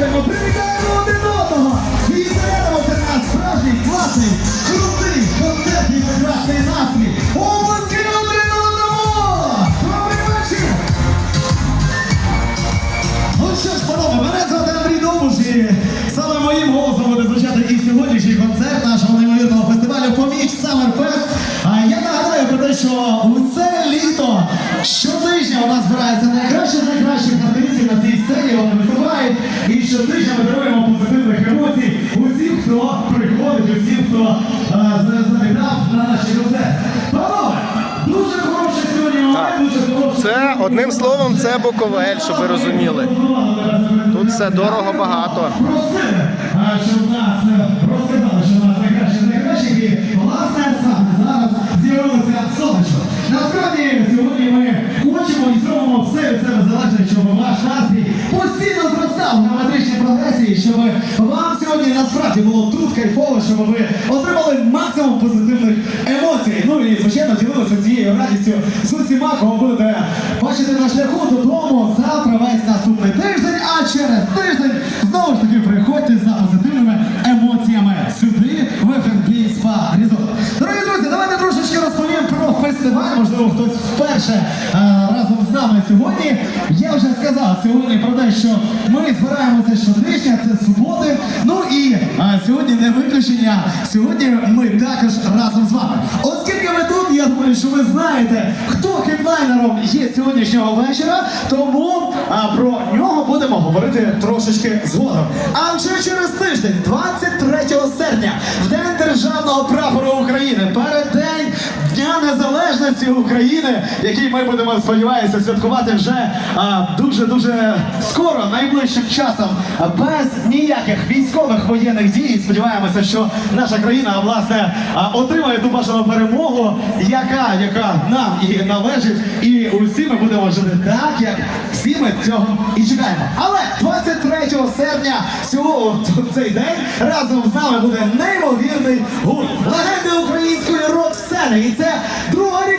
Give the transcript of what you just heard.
Дякуємо, привітаємо один одного! І зарядимо це на справжній класний, крутий, концертний, прекрасний настрій! Обласки один одному! Добрий! Ну що ж, мене звати Андрій Довбуш саме моїм голосом буде звучати і сьогоднішній концерт нашого неймовірного фестивалю Поміч Fest. А я нагадаю про те, що усе літо щотижня у нас збирається найкраще щотижня ми даруємо позитивних емоцій усім, хто приходить, усім, хто е, завітав на наші концерти. Панове, дуже хороший сьогодні момент, дуже хороший. Це одним словом, це Буковель, щоб ви розуміли. Тут все дорого багато. Просили, а, щоб нас в геометричній прогресії, щоб вам сьогодні насправді було тут кайфово, щоб ви отримали максимум позитивних емоцій. Ну і звичайно ділилися цією радістю з усіма, кого будете бачити на шляху додому завтра весь наступний тиждень, а через тиждень знову ж таки приходьте за позитивними емоціями сюди, в FNB Spa Resort. Дорогі друзі, давайте трошечки розповім про фестиваль. Можливо, хтось вперше нами сьогодні. Я вже сказав сьогодні про те, що ми збираємося щотижня, це суботи. Ну і е, сьогодні не виключення. Сьогодні ми також разом з вами. Оскільки ви тут, я думаю, що ви знаєте, хто хедлайнером є сьогоднішнього вечора, тому а, про нього будемо говорити трошечки згодом. А вже через тиждень, 23 серпня, в День Державного прапору України, Незалежності України, який ми будемо сподіваюся святкувати вже а, дуже-дуже скоро, найближчим часом, без ніяких військових воєнних дій. Сподіваємося, що наша країна власне отримає ту бажану перемогу, яка, яка нам і належить, і усі ми будемо жити так, як всі ми цього і чекаємо. Але 23 серпня цього цей день разом з нами буде неймовірний гурт легенди української рок-сцени. І це друга